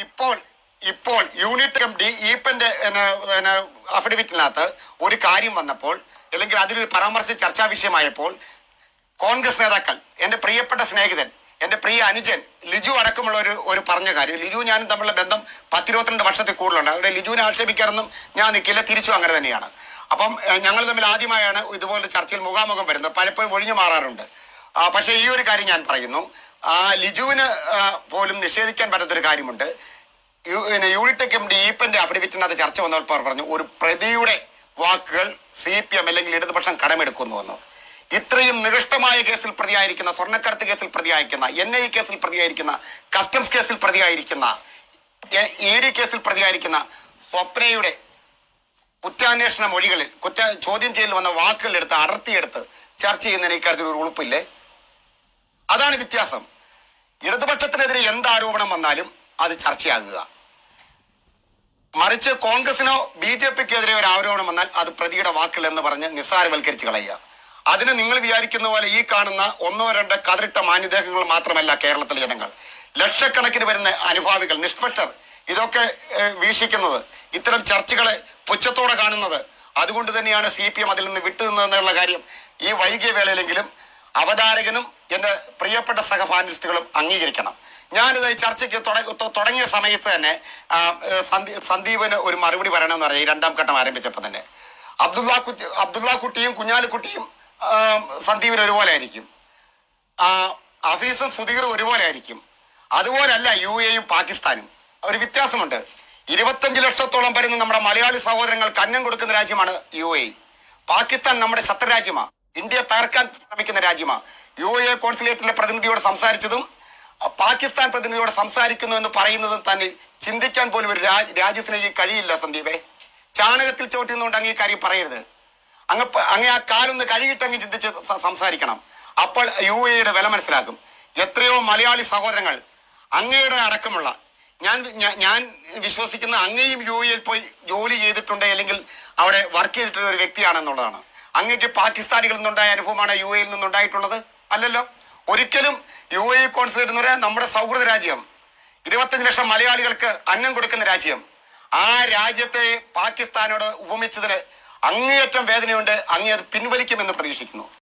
ഇപ്പോൾ ഇപ്പോൾ unit M D ഈപ്പന്റെ അഫിഡവിറ്റിനകത്ത് ഒരു കാര്യം വന്നപ്പോൾ അല്ലെങ്കിൽ അതിലൊരു പരാമർശ ചർച്ചാ വിഷയമായപ്പോൾ കോൺഗ്രസ് നേതാക്കൾ എന്റെ പ്രിയപ്പെട്ട സ്നേഹിതൻ എന്റെ പ്രിയ അനുജൻ ലിജു അടക്കമുള്ള ഒരു ഒരു പറഞ്ഞ കാര്യം ലിജു ഞാനും തമ്മിലുള്ള ബന്ധം പത്തിരുപത്തിരണ്ട് വർഷത്തിൽ കൂടുതലുണ്ട്. അവിടെ ലിജുവിനെ ആക്ഷേപിക്കാറൊന്നും ഞാൻ നിൽക്കില്ല തിരിച്ചു അങ്ങനെ തന്നെയാണ്. അപ്പം ഞങ്ങൾ തമ്മിൽ ആദ്യമായാണ് ഇതുപോലെ ചർച്ചയിൽ മുഖാമുഖം വരുന്നത്. പലപ്പോഴും ഒഴിഞ്ഞു മാറാറുണ്ട്. പക്ഷേ ഈ ഒരു കാര്യം ഞാൻ പറയുന്നു. ആ ലിജുവിന് പോലും നിഷേധിക്കാൻ പറ്റാത്തൊരു കാര്യമുണ്ട്. പിന്നെ യൂണിറ്റെക് എം ഡി ഈപ്പന്റെ അഫിഡവിറ്റിനകത്ത് ചർച്ച വന്നപ്പോൾ പറഞ്ഞു ഒരു പ്രതിയുടെ വാക്കുകൾ സി പി എം അല്ലെങ്കിൽ ഇടതുപക്ഷം കടമെടുക്കുന്നു എന്ന് ഇത്രയും നികൃഷ്ടമായ കേസിൽ പ്രതിയായിരിക്കുന്ന സ്വർണക്കടത്ത് കേസിൽ പ്രതിയായിരിക്കുന്ന എൻ ഐ കേസിൽ പ്രതിയായിരിക്കുന്ന കസ്റ്റംസ് കേസിൽ പ്രതിയായിരിക്കുന്ന ഇ ഡി കേസിൽ പ്രതിയായിരിക്കുന്ന സ്വപ്നയുടെ കുറ്റാന്വേഷണ മൊഴികളിൽ കുറ്റ ചോദ്യം ചെയ്യൽ വന്ന വാക്കുകൾ എടുത്ത് അടർത്തിയെടുത്ത് ചർച്ച ചെയ്യുന്നതിന് ഇക്കാര്യത്തിൽ ഒരു ഉളുപ്പില്ലേ? അതാണ് വ്യത്യാസം. ഇടതുപക്ഷത്തിനെതിരെ എന്ത് ആരോപണം വന്നാലും അത് ചർച്ചയാകുക. മറിച്ച് കോൺഗ്രസിനോ ബി ജെ പിക്കെതിരെ ഒരു ആരോപണം വന്നാൽ അത് പ്രതിയുടെ വാക്കുകൾ എന്ന് പറഞ്ഞ് നിസ്സാരവൽക്കരിച്ച് കളയുക. അതിന് നിങ്ങൾ വിചാരിക്കുന്ന പോലെ ഈ കാണുന്ന ഒന്നോ രണ്ടോ കതിരിട്ട മാന്യദേഹങ്ങൾ മാത്രമല്ല കേരളത്തിലെ ജനങ്ങൾ. ലക്ഷക്കണക്കിന് വരുന്ന അനുഭാവികൾ നിഷ്പക്ഷർ ഇതൊക്കെ വീക്ഷിക്കുന്നത് ഇത്തരം ചർച്ചകളെ പുച്ഛത്തോടെ കാണുന്നത്. അതുകൊണ്ട് തന്നെയാണ് സി പി എം അതിൽ നിന്ന് വിട്ടുനിന്നതെന്നുള്ള കാര്യം ഈ വൈകിയ വേളയിലെങ്കിലും അവതാരകനും എന്റെ പ്രിയപ്പെട്ട സഹപാനലിസ്റ്റുകളും അംഗീകരിക്കണം. ഞാനിത് ചർച്ചയ്ക്ക് തുട- തുടങ്ങിയ സമയത്ത് തന്നെ സന്ദീപിന് ഒരു മറുപടി പറയണമെന്ന് പറയാം ഈ രണ്ടാം ഘട്ടം ആരംഭിച്ചപ്പോൾ തന്നെ. അബ്ദുള്ള കുട്ടി അബ്ദുള്ള കുട്ടിയും കുഞ്ഞാലിക്കുട്ടിയും സന്ദീപിന് ഒരുപോലെ ആയിരിക്കും. അഫീസും സുധീറും ഒരുപോലെ ആയിരിക്കും. അതുപോലല്ല യു എയും പാകിസ്ഥാനും. ഒരു വ്യത്യാസമുണ്ട്. ഇരുപത്തഞ്ച് ലക്ഷത്തോളം വരുന്ന നമ്മുടെ മലയാളി സഹോദരങ്ങൾ കന്നം കൊടുക്കുന്ന രാജ്യമാണ് യു എ. പാകിസ്ഥാൻ നമ്മുടെ ശത്രുരാജ്യമാണ് ഇന്ത്യ തകർക്കാൻ ശ്രമിക്കുന്ന രാജ്യമാണ് യു എ കോൺസുലേറ്റിലെ പ്രതിനിധിയോട് സംസാരിച്ചതും പാകിസ്ഥാൻ പ്രതിനിധിയോട് സംസാരിക്കുന്നു എന്ന് പറയുന്നതും തന്നെ ചിന്തിക്കാൻ പോലും ഒരു രാജ് രാജ്യത്തിനേക്ക് കഴിയില്ല സന്ദീപേ. ചാണകത്തിൽ ചവിട്ടുന്നുകൊണ്ട് അങ്ങ് ഈ കാര്യം പറയരുത്. അങ്ങ് അങ്ങ് ആ കാലൊന്ന് കഴുകിട്ടങ്ങ് ചിന്തിച്ച് സംസാരിക്കണം. അപ്പോൾ യു യുടെ വില മനസ്സിലാക്കും എത്രയോ മലയാളി സഹോദരങ്ങൾ അങ്ങയുടെ അടക്കമുള്ള ഞാൻ ഞാൻ വിശ്വസിക്കുന്ന അങ്ങയും യു എയിൽ പോയി ജോലി ചെയ്തിട്ടുണ്ട് അല്ലെങ്കിൽ അവിടെ വർക്ക് ചെയ്തിട്ടുള്ള ഒരു വ്യക്തിയാണെന്നുള്ളതാണ്. അങ്ങക്ക് പാകിസ്ഥാനികളിൽ നിന്നുണ്ടായ അനുഭവമാണ് യു എയിൽ നിന്നുണ്ടായിട്ടുള്ളത്. അല്ലല്ലോ. ഒരിക്കലും യു എ കോൺസുലേറ്റ് എന്ന് പറയാൻ നമ്മുടെ സൗഹൃദ രാജ്യം ഇരുപത്തഞ്ച് ലക്ഷം മലയാളികൾക്ക് അന്നം കൊടുക്കുന്ന രാജ്യം ആ രാജ്യത്തെ പാകിസ്ഥാനോട് ഉപമിച്ചതിന് അങ്ങേയറ്റം വേദനയുണ്ട് അങ്ങേ അത് പിൻവലിക്കുമെന്ന് പ്രതീക്ഷിക്കുന്നു.